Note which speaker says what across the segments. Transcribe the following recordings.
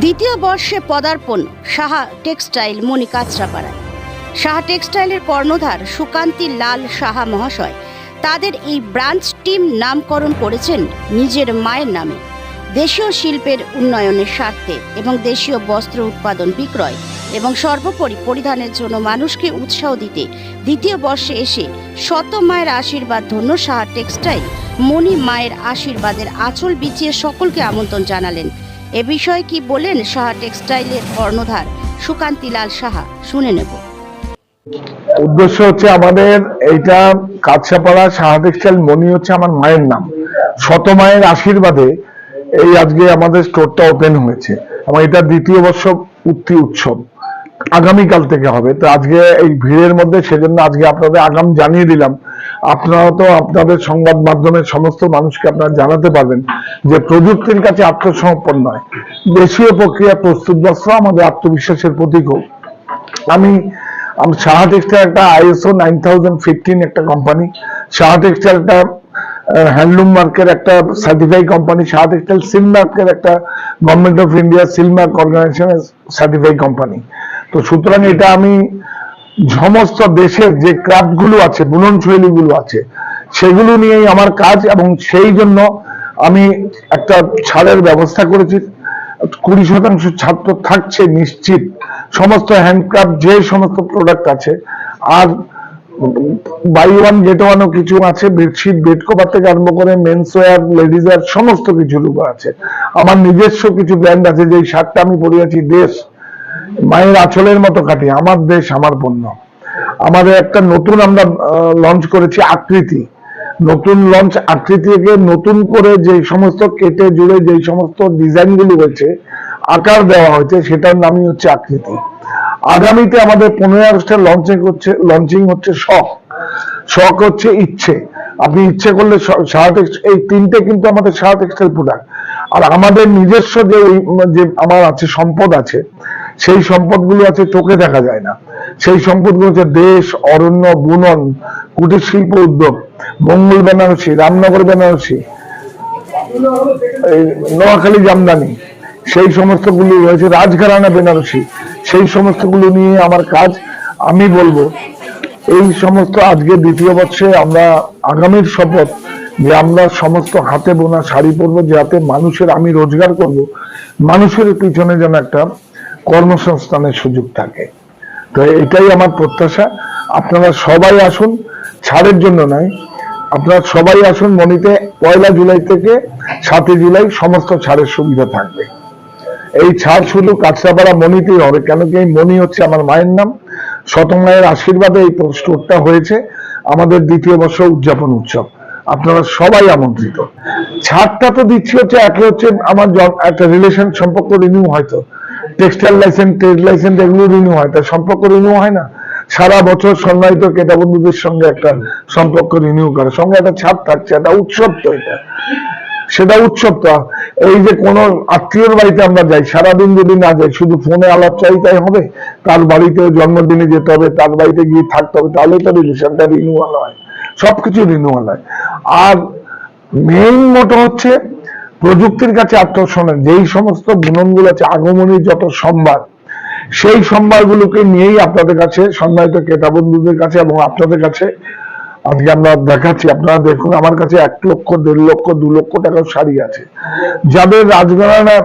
Speaker 1: দ্বিতীয় বর্ষে পদার্পণ সাহা টেক্সটাইল মণি কাঁচরাপাড়ায় সাহা টেক্সটাইলের কর্ণধার সুকান্তি লাল সাহা মহাশয় তাদের এই ব্রাঞ্চ টিম নামকরণ করেছেন নিজের মায়ের নামে। দেশীয় শিল্পের উন্নয়নের স্বার্থে এবং দেশীয় বস্ত্র উৎপাদন বিক্রয় এবং সর্বোপরি পরিধানের জন্য মানুষকে উৎসাহ দিতে দ্বিতীয় বর্ষে এসে শত মায়ের আশীর্বাদ ধন্য সাহা টেক্সটাইল মণি মায়ের আশীর্বাদের আঁচল বিছিয়ে সকলকে আমন্ত্রণ জানালেন এ বিষয়ে কি বলেন সাহা টেক্সটাইলের কর্ণধার সুকান্তিলাল সাহা? শুনে নেব।
Speaker 2: উদ্দেশ্য হচ্ছে আমাদের এইটা কাছাপাড়া সাহা টেক্সটাইল মনি হচ্ছে আমার মায়ের নাম। শত মায়ের আশীর্বাদে এই আজকে আমাদের স্টোরটা ওপেন হয়েছে। এবং এটা দ্বিতীয় বর্ষ উত্তি উৎসব। আগামীকাল থেকে হবে। তো আজকে এই ভিড়ের মধ্যে সেজন্য আজকে আপনাদের আগাম জানিয়ে দিলাম আপনারা তো আপনাদের সংবাদ মাধ্যমের সমস্ত মানুষকে আপনারা জানাতে পারবেন যে প্রযুক্তির কাছে আত্মসমর্পণ নয়। দেশীয় প্রক্রিয়া প্রস্তুত বস্ত্র আমাদের আত্মবিশ্বাসের প্রতীকও আমি আমি টেক্সটাইল একটা আইএসও নাইন একটা কোম্পানি সাহা টেক্সটাইল একটা হ্যান্ডলুম মার্কের একটা certify company Saha textile seal মার্কের একটা government of India seal mark অর্গানাইজেশনের সার্টিফাই কোম্পানি। তো সুতরাং এটা আমি সমস্ত দেশের যে ক্রাফটগুলো আছে বুনন শৈলী গুলো আছে, সেগুলো নিয়েই আমার কাজ এবং সেই জন্য আমি একটা ছাড়ের ব্যবস্থা করেছি। কুড়ি শতাংশ ছাত্র থাকছে নিশ্চিত। সমস্ত হ্যান্ডক্রাফট যে সমস্ত প্রোডাক্ট আছে, আর বাই ওয়ান গেট ওয়ানও কিছু আছে বেডশিট বেড কভার থেকে আরম্ভ করে মেন্স ওয়ার লেডিস ওয়ার সমস্ত কিছুর উপর আছে। আমার নিজস্ব কিছু ব্র্যান্ড আছে যে শার্টটা আমি পরিয়েছি দেশ। মায়ের আঁচলের মতো কাটি, আমার দেশ, আমার পণ্য। আমাদের একটা নতুন আমরা লঞ্চ করেছি আকৃতি। নতুন লঞ্চ আকৃতিকে নতুন করে যে সমস্ত কেটে জুড়ে যে সমস্ত ডিজাইনগুলো হয়েছে আকার দেওয়া হয়েছে, সেটার নামই হচ্ছে আকৃতি। আগামীতে আমাদের পনেরোই আগস্টে লঞ্চিং হচ্ছে লঞ্চিং হচ্ছে শখ। শখ হচ্ছে ইচ্ছে। আপনি ইচ্ছে করলে এই তিনটে কিন্তু আমাদের সারা টেক্সটাইল প্রোডাক্ট আর আমাদের নিজস্ব যে আমার আছে, সম্পদ আছে সেই সম্পদগুলো আছে চোখে দেখা যায় না। সেই সম্পদগুলো হচ্ছে দেশ, অরণ্য, বুনন, কুটির শিল্প উদ্যোগ, মঙ্গল বেনারসি, রামনগর বেনারসি নোয়াখালী জামদানি, সেই সমস্তগুলো রয়েছে রাজঘরানা বেনারসি, সেই সমস্তগুলো নিয়ে আমার কাজ। আমি বলব, এই সমস্ত আজকে দ্বিতীয় বর্ষে আমরা আগামীর শপথ যে আমরা সমস্ত হাতে বোনা শাড়ি পরবো, যাতে মানুষের আমি রোজগার করব, মানুষের পিছনে যেন একটা কর্মসংস্থানের সুযোগ থাকে। তো এটাই আমার প্রত্যাশা। আপনারা সবাই আসুন, ছাড়ের জন্য নয়, আপনারা সবাই আসুন মনিতে পয়লা জুলাই থেকে সাতই জুলাই সমস্ত ছাড়ের সুবিধা থাকবে। এই ছাড় শুধু কাছড়াপাড়া মনিতেই হবে, কেন কি এই মনি হচ্ছে আমার মায়ের নাম। শত মায়ের আশীর্বাদে এই স্টোরটা হয়েছে, আমাদের দ্বিতীয় বর্ষ উদযাপন উৎসব। আপনারা সবাই আমন্ত্রিত। ছাড়টা তো দিচ্ছি হচ্ছে, একে হচ্ছে আমার একটা রিলেশন সম্পর্ক রিনিউ হয়তো। টেক্সটাইল লাইসেন্স, ট্রেড লাইসেন্স এগুলো রিনিউ হয়। তার সম্পর্ক রিনিউ হয় না। সারা বছর সম্মানিত কেটা বন্ধুদের সঙ্গে একটা সম্পর্ক রিনিউ করে। সঙ্গে একটা ছাড় থাকছে, একটা উৎসব তো এটা। সেটা উৎসব তো। এই যে কোনো আত্মীয়র বাড়িতে আমরা যাই, সারাদিন যদি না যাই, শুধু ফোনে আলাপ চাইতাই হবে? তার বাড়িতে জন্মদিনে যেতে হবে, তার বাড়িতে গিয়ে থাকতে হবে, তাহলে তো রিলেশনটা রিনিউয়াল হয়। সবকিছু রিনিউয়াল হয়। আর মেইন মোটো হচ্ছে প্রযুক্তির কাছে আত্মসম্মান যেই সমস্ত বুননগুলো আছে, আগমনের যত সম্ভার, সেই সম্বাদগুলোকে নিয়েই আপনাদের কাছে সম্মানিত ক্রেতা বন্ধুদের কাছে এবং আপনাদের কাছে আজকে আমরা দেখাচ্ছি। আপনারা দেখুন, আমার কাছে এক লক্ষ, দেড় লক্ষ, দু লক্ষ টাকার শাড়ি আছে। যাদের রাজঘরানা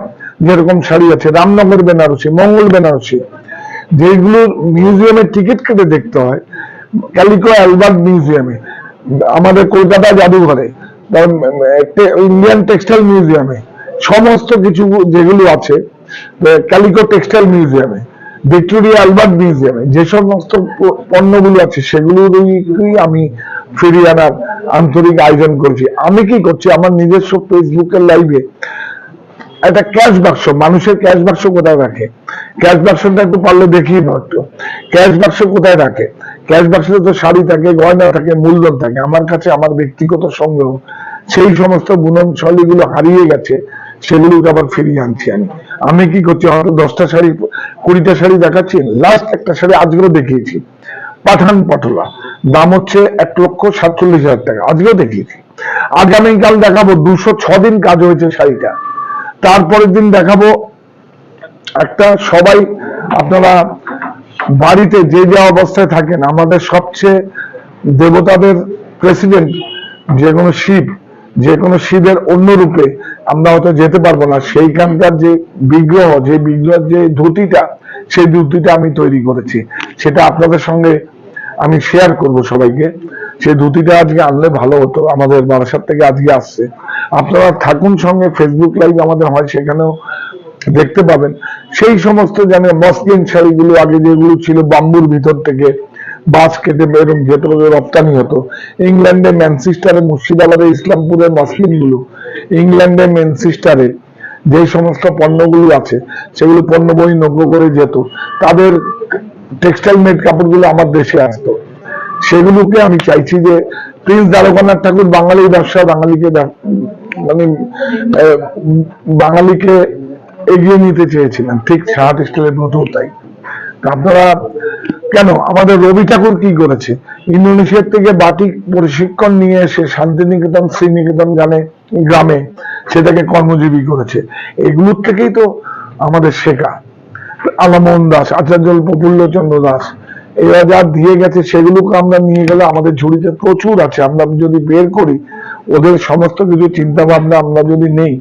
Speaker 2: যেরকম শাড়ি আছে, রামনগর, বেনারসি, মঙ্গল, বেনারসি যেগুলোর মিউজিয়ামের টিকিট কেটে দেখতে হয়, ক্যালিকো অ্যালবার্ট মিউজিয়ামে, আমাদের কলকাতা জাদুঘরে। ইন্ডিয়ান টেক্সটাইল মিউজিয়ামে সমস্ত কিছু যেগুলো আছে ক্যালিকো টেক্সটাইল মিউজিয়ামে ভিক্টোরিয়া আলবার্ট মিউজিয়ামে যে সমস্ত পণ্যগুলো আছে সেগুলোরই আমি ফিরিয়ে আনার আন্তরিক আয়োজন করছি। আমি কি করছি? আমার নিজস্ব ফেসবুকের লাইভে একটা ক্যাশ বাক্স মানুষের ক্যাশ বাক্স কোথায় রাখে? ক্যাশ বাক্সটা একটু পারলে দেখিয়ে দাও একটু। ক্যাশ বাক্স কোথায় রাখে? ক্যাশ বাক্সে তো শাড়ি থাকে, গয়না থাকে মূলধন থাকে। আমার কাছে আমার ব্যক্তিগত সংগ্রহ, সেই সমস্ত বুনন শৈলীগুলো হারিয়ে গেছে, সেগুলোকে আবার ফিরিয়ে আনছি আমি। আমি কি করছি? হয়তো দশটা শাড়ি, কুড়িটা শাড়ি দেখাচ্ছি? লাস্ট একটা শাড়ি আজকেও দেখিয়েছি। পাঠান পটলা। দাম হচ্ছে এক লক্ষ সাতচল্লিশ হাজার টাকা। আজকেও দেখিয়েছি। আগামীকাল দেখাবো। দুশো দিন কাজ হয়েছে শাড়িটা। তারপরের দিন দেখাবো একটা সবাই আপনারা বাড়িতে যে যে অবস্থায় থাকেন, আমাদের সবচেয়ে দেবতাদের প্রেসিডেন্ট যে কোনো শিব, যে কোনো শিবের অন্য রূপে আমরা হয়তো যেতে পারব না। সেইখানকার যে বিগ্রহ, যে বিগ্রহের যে ধুতিটা, সেই ধুতিটা আমি তৈরি করেছি। সেটা আপনাদের সঙ্গে আমি শেয়ার করব সবাইকে। সেই ধুতিটা আজকে আনলে ভালো হতো, আমাদের বারাসাত থেকে আজকে আসছে। আপনারা থাকুন সঙ্গে ফেসবুক লাইভ আমাদের হয়, সেখানেও দেখতে পাবেন। সেই সমস্ত জানে মসলিন শাড়িগুলো আগে যেগুলো ছিল বাম্বুর ভিতর থেকে বাস কেটে এরকম যেত রপ্তানি হতো। ইংল্যান্ডে ম্যানচেস্টারে, মুর্শিদাবাদে ইসলামপুরের মসলিনগুলো ইংল্যান্ডে ম্যানচেস্টারে যে সমস্ত পণ্যগুলো আছে, সেগুলো পণ্য বই নৌকো করে যেত। তাদের টেক্সটাইল মেড কাপড়গুলো আমার দেশে আসতো। সেগুলোকে আমি চাইছি যে প্রিন্স দ্বারকানাথ ঠাকুর বাঙালির ব্যবসা, বাঙালিকে মানে বাঙালিকে এগিয়ে নিতে চেয়েছিলেন। ঠিক সাহা টেক্সটাইলের মতো তাই। আপনারা কেন? আমাদের রবি ঠাকুর কি করেছে? ইন্দোনেশিয়ার থেকে বাটিক প্রশিক্ষণ নিয়ে এসে শান্তিনিকেতন, শ্রীনিকেতন গানে গ্রামে সেটাকে কর্মজীবী করেছে। এগুলোর থেকেই তো আমাদের শেখা। আলামোহন দাস, আচার্য প্রফুল্ল চন্দ্র দাস এরা যা দিয়ে গেছে সেগুলোকে আমরা নিয়ে গেলে আমাদের ঝুড়িতে প্রচুর আছে। আমরা যদি বের করি, ওদের সমস্ত কিছু চিন্তা ভাবনা আমরা যদি নেই,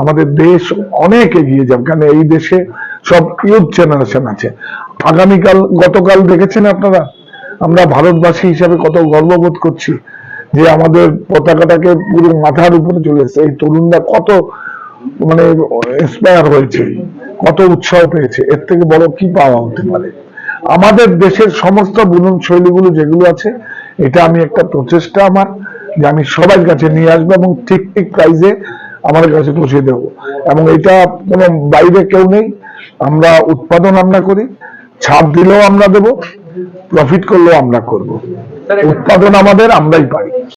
Speaker 2: আমাদের দেশ অনেক এগিয়ে যাবে। কারণ এই দেশে সব ইউথ জেনারেশন আছে। আগামীকাল, গতকাল দেখেছেন আপনারা? আমরা ভারতবাসী হিসাবে কত গর্ববোধ করছি যে আমাদের পতাকাটাকে পুরো মাথার উপরে চলে এসেছে। এই তরুণরা কত মানে ইন্সপায়ার হয়েছে, কত উৎসাহ পেয়েছে। এর থেকে বড় কি পাওয়া হতে পারে? আমাদের দেশের সমস্ত বুনন শৈলীগুলো যেগুলো আছে এটা আমি একটা প্রচেষ্টা আমার যে আমি সবার কাছে নিয়ে আসব এবং ঠিক ঠিক প্রাইজে আমাদের কাছে পৌঁছে দেব। এবং এটা কোনো বাইরে কেউ নেই আমরা উৎপাদন আমরা করি ছাপ দিলেও আমরা দেব প্রফিট করলেও আমরা করব। উৎপাদন আমাদের আমরাই পারি।